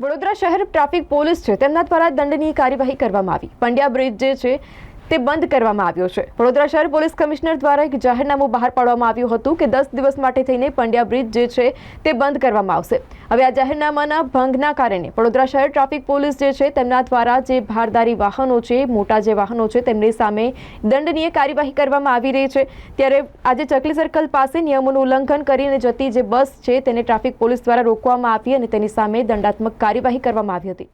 વડોદરા શહેર traffic police છે. તેમના દ્વારા દંડનીય કાર્યવાહી કરવામાં આવી. પંડ્યા બ્રિજ જે છે તે બંધ કરવામાં આવ્યો છે. વડોદરા શહેર પોલીસ કમિશનર દ્વારા એક જાહેરનામું બહાર પાડવામાં આવ્યું હતું કે દસ દિવસ માટે થઈને પંડ્યા બ્રિજ જે છે તે બંધ કરવામાં આવશે. હવે આ જાહેરનામાના ભંગના કારણે વડોદરા શહેર ટ્રાફિક પોલીસ જે છે તેમના દ્વારા જે ભારદારી વાહનો છે, મોટા જે વાહનો છે, તેમની સામે દંડનીય કાર્યવાહી કરવામાં આવી રહી છે. ત્યારે આજે ચકલી સર્કલ પાસે નિયમોનું ઉલ્લંઘન કરીને જતી જે બસ છે તેને ટ્રાફિક પોલીસ દ્વારા રોકવામાં આવી અને તેની સામે દંડાત્મક કાર્યવાહી કરવામાં આવી હતી.